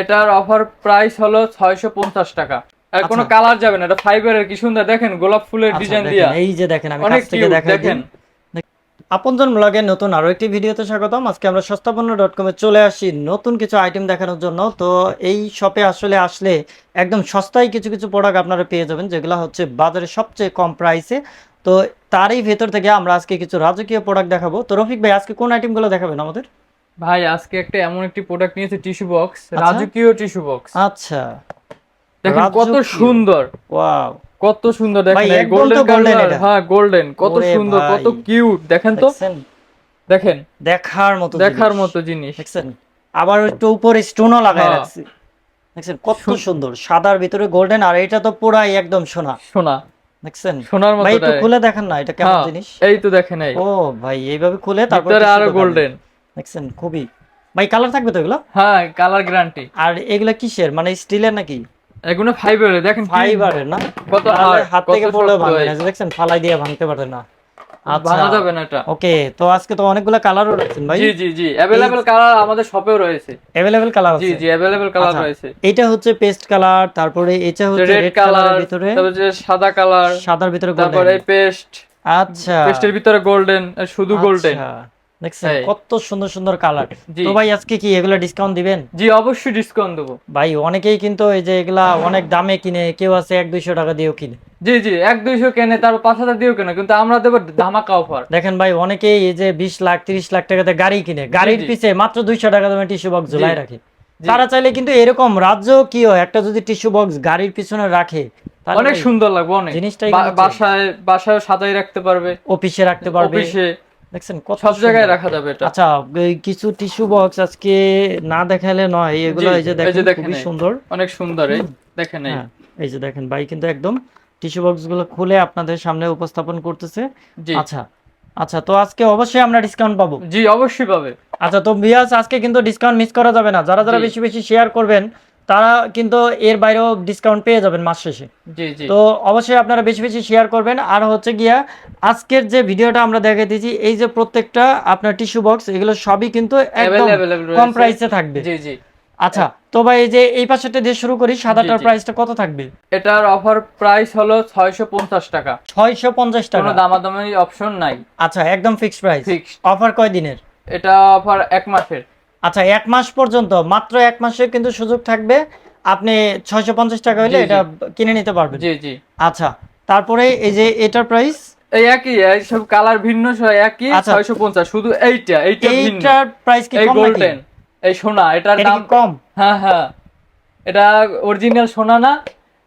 এটার offer price হলো ছয়শো পঞ্চাশ টাকা। আর কোনো আচ্ছা। কালার যাবে না এটা ফাইবারের কি সুন্দর দেখেন গোলাপ ফুলের আচ্ছা, ডিজাইন দিয়া। এই যে দেখেন আমি কাছ থেকে দেখেন। আপনজন ব্লগের নতুন আরও একটি ভিডিওতে স্বাগতম। আজকে আমরা সস্তাপন্ন ডট কমে চলে আসি নতুন কিছু আইটেম দেখানোর জন্য। তো এই শপে আসলে আসলে একদম সস্তায় কিছু কিছু প্রোডাক্ট আপনারা পেয়ে যাবেন যেগুলো হচ্ছে বাজারে সবচেয়ে কম প্রাইসে তো তারই ভেতর থেকে আমরা আজকে কিছু রাজকীয় প্রোডাক্ট দেখাবো। তো রফিক ভাই আজকে কোন আইটেমগুলো দেখাবেন আমাদের? ভাই আজকে একটা এমন একটি প্রোডাক্ট নিয়েছে টিস্যু বক্স আচ্ছা। রাজকীয় টিস্যু বক্স আচ্ছা। দেখেন কত সুন্দর। ওয়াও। কত সুন্দর দেখেন গোল্ডেন কালার এটা। হ্যাঁ গোল্ডেন কত সুন্দর কত কিউট দেখেন তো। দেখেন। দেখার মতো দেখার। মতো জিনিস। দেখছেন? আবার একটু উপরে স্টোনও লাগায় হ্যাঁ। রাখছি। দেখছেন? কত সুন্দর। সাদার ভিতরে গোল্ডেন আর এটা তো পুরাই একদম সোনা। সোনা। দেখছেন? সোনার মতো ভাই একটু খুলে দেখেন না এটা কেমন হ্যাঁ, জিনিস? এই তো দেখেন এই। ও ভাই এইভাবে খুলে তারপর আরও গোল্ডেন। দেখছেন খুবই। ভাই কালার থাকবে তো এগুলো? হ্যাঁ কালার গ্যারান্টি আর এগুলা কিসের? মানে স্টিলের নাকি? এগুলো ফাইবারের দেখেন ফাইবারের না? কত হাত থেকে পড়লেও শক্ত ভাঙবে না। দেখছেন ফালাই দিয়ে ভাঙতে পারে না। আচ্ছা। ভাঙা যাবে না এটা। ওকে তো আজকে তো অনেকগুলো কালারও ভাই। জি জি জি। অ্যাভেলেবল কালার আমাদের শপেও রয়েছে। অ্যাভেলেবেল কালার আছে? জি অ্যাভেলেবল কালার আচ্ছা। রয়েছে। এটা হচ্ছে পেস্ট কালার তারপরে এটা হচ্ছে রেড কালার কালারের ভিতরে। তারপরে সাদা কালার সাদার ভিতরে তারপরে পেস্ট আচ্ছা। পেস্টের ভিতরে গোল্ডেন শুধু গোল্ডেন আচ্ছা, দেখছেন? কত সুন্দর সুন্দর কালার তো ভাই আজকে কি এগুলো ডিসকাউন্ট দিবেন? জি অবশ্যই ডিসকাউন্ট দেবো। ভাই অনেকেই কিন্তু এই যে এগুলা অনেক দামে কিনে কেউ আছে এক দুইশো টাকা দিয়েও কিনে। জি জি এক দুইশো কেনে তারপর পাঁচ হাজার দিয়েও কেনে কিন্তু আমরা দেবো ধামাকা অফার দেখেন ভাই অনেকেই এই যে বিশ লাখ তিরিশ লাখ টাকাতে গাড়ি কিনে। গাড়ির পিছে মাত্র দুইশো টাকা দামে টিস্যু বক্স ঝুলাই রাখে। তারা চাইলে কিন্তু এরকম রাজ্য কি হয় একটা যদি টিস্যু বক্স গাড়ির পিছনে রাখে অনেক সুন্দর লাগবে অনেক। জিনিসটাই কিন্তু বাসায় বাসায় সাজাই রাখতে পারবে। অফিসে রাখতে পারবে। অফিসে দেখছেন কত সব জায়গায়। রাখা যাবে এটা। আচ্ছা এই কিছু টিস্যু বক্স আজকে না দেখালে নয় এগুলো এই যে দেখেন খুবই সুন্দর। অনেক সুন্দর এই দেখেন এই। হ্যাঁ যে দেখেন ভাই কিন্তু একদম টিস্যু বক্সগুলো খুলে আপনাদের সামনে উপস্থাপন করতেছে। আচ্ছা আচ্ছা তো আজকে অবশ্যই আমরা ডিসকাউন্ট পাবো। জি অবশ্যই পাবে। আচ্ছা তো বিয়াস আজকে কিন্তু ডিসকাউন্ট মিস করা যাবে না। যারা যারা বেশি বেশি শেয়ার করবেন তারা কিন্তু এর বাইরেও ডিসকাউন্ট পেয়ে যাবেন মাস শেষে। তো অবশ্যই আপনারা বেশি বেশি শেয়ার করবেন। আর হচ্ছে গিয়া আজকের যে ভিডিওটা আমরা দেখে দিয়েছি এই যে প্রত্যেকটা আপনার টিস্যু বক্স এগুলো সবই কিন্তু একদম কম প্রাইসে থাকবে। জি জি। আচ্ছা তো ভাই এই যে এই পাশেটা দিয়ে শুরু করি সাদাটার। প্রাইসটা কত থাকবে? এটার অফার প্রাইস হলো ছয়শো পঞ্চাশ টাকা। ছয়শো পঞ্চাশ কোনো টাকা দামাদামি অপশন নাই। আচ্ছা একদম ফিক্সড প্রাইস। অফার কয় দিনের? এটা অফার এক মাসের। আচ্ছা এক মাস পর্যন্ত মাত্র এক মাসে কিন্তু সুযোগ থাকবে। আপনি ছয়শো পঞ্চাশ টাকা হলে। এটা কিনে নিতে পারবেন। জি জি। আচ্ছা তারপরে এই যে এটার প্রাইস এই একই সব কালার ভিন্ন একই আচ্ছা। ছয়শো পঞ্চাশ শুধু এইটা এইটা এইটার প্রাইস কি গোল্ডেন এই সোনা এটার দাম কম? হ্যাঁ হ্যাঁ। এটা অরিজিনাল সোনা না।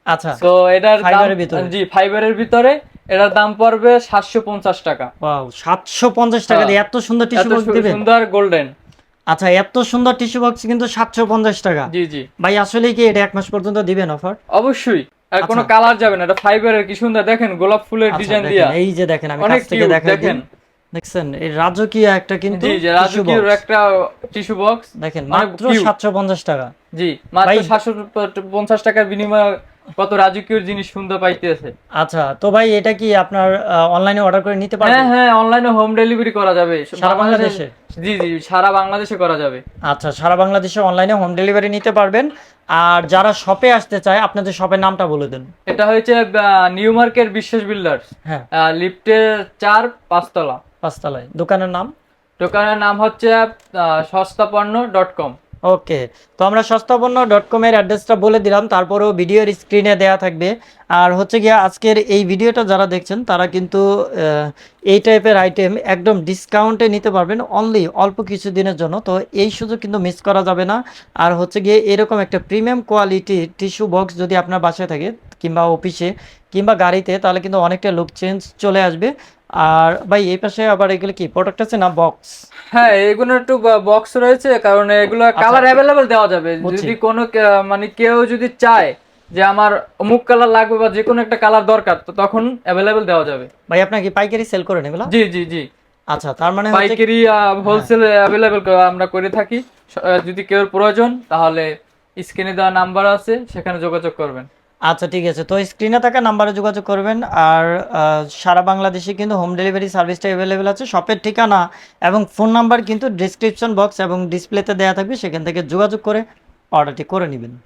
আচ্ছা তো এটার ফাইবারের ভিতরে। জি ফাইবারের ভিতরে এটার দাম পড়বে সাতশো পঞ্চাশ টাকা। ওয়াও সাতশো পঞ্চাশ টাকা দিয়ে এত সুন্দর এত টিস্যু দিবেন? সুন্দর গোল্ডেন আচ্ছা এত সুন্দর টিস্যু বক্স কিন্তু সাতশো পঞ্চাশ টাকা। জি জি। ভাই আসলে কি এটা এক মাস পর্যন্ত দিবেন অফার অবশ্যই। আর কোনো আচ্ছা। কালার যাবে না এটা ফাইবারের কি সুন্দর দেখেন গোলাপ ফুলের ডিজাইন দিয়া। এই যে দেখেন আমি কাছ থেকে দেখেন। দেখছেন এই রাজকীয় একটা কিন্তু জি জি রাজকীয় একটা টিস্যু বক্স দেখেন মাত্র cute। সাতশো পঞ্চাশ টাকা। জি মাত্র ভাই- সাতশো পঞ্চাশ টাকার বিনিময়ে কত রাজকীয় জিনিস সুন্দর পাইতেছে। আচ্ছা তো ভাই এটা কি আপনার অনলাইনে অর্ডার করে নিতে পারবেন? হ্যাঁ হ্যাঁ অনলাইনে হোম ডেলিভারি করা যাবে। সারা বাংলাদেশে? জি জি সারা বাংলাদেশে করা যাবে। আচ্ছা সারা বাংলাদেশে অনলাইনে হোম ডেলিভারি নিতে পারবেন। আর যারা শপে আসতে চায় আপনাদের শপের নামটা বলে দেন। এটা হয়েছে নিউ মার্কেট বিশ্বাস বিল্ডার্স হ্যাঁ। লিফটে চার পাঁচতলা। পাঁচতলায়। দোকানের নাম? দোকানের নাম হচ্ছে সস্তাপন্ন ডট কম ওকে, তো আমরা সস্তাপন্ন ডট কমের অ্যাড্রেসটা বলে দিলাম, তারপরেও ভিডিওর স্ক্রিনে দেয়া থাকবে। আর হচ্ছে গিয়ে আজকের এই ভিডিওটা যারা দেখছেন, তারা কিন্তু এই টাইপের আইটেম একদম ডিসকাউন্টে নিতে পারবেন অনলি অল্প কিছু দিনের জন্য, তো এই সুযোগ কিন্তু মিস করা যাবে না। আর হচ্ছে গিয়ে এরকম একটা প্রিমিয়াম কোয়ালিটির টিস্যু বক্স যদি আপনার বাসায় থাকে কিংবা অফিসে কিংবা গাড়িতে, তাহলে কিন্তু অনেকটা লুক চেঞ্জ চলে আসবে। আর ভাই এই পাশে আবার এগুলো কি? প্রোডাক্ট আছে না বক্স হ্যাঁ এগুলো একটু বক্স রয়েছে কারণ এগুলো কালার অ্যাভেলেবেল দেওয়া যাবে। আচ্ছা। যদি কোনো মানে কেউ যদি চায় যে আমার অমুক কালার লাগবে বা যে কোনো একটা কালার দরকার তো তখন অ্যাভেলেবেল দেওয়া যাবে। ভাই আপনার কি পাইকারি সেল করেন এগুলো? জি জি জি। আচ্ছা তার মানে পাইকারি হোলসেল অ্যাভেলেবেল আমরা করে থাকি। যদি কেউ প্রয়োজন তাহলে স্ক্রিনে দেওয়া নাম্বার আছে সেখানে যোগাযোগ করবেন। আচ্ছা ঠিক আছে। তো স্ক্রিনে থাকা নাম্বারে যোগাযোগ করবেন। আর সারা বাংলাদেশে কিন্তু হোম ডেলিভারি সার্ভিসটা অ্যাভেলেবেল আছে। শপের ঠিকানা এবং ফোন নাম্বার কিন্তু ডিসক্রিপশন বক্স এবং ডিসপ্লেতে দেওয়া থাকবে। সেখান থেকে যোগাযোগ করে অর্ডারটি করে নেবেন।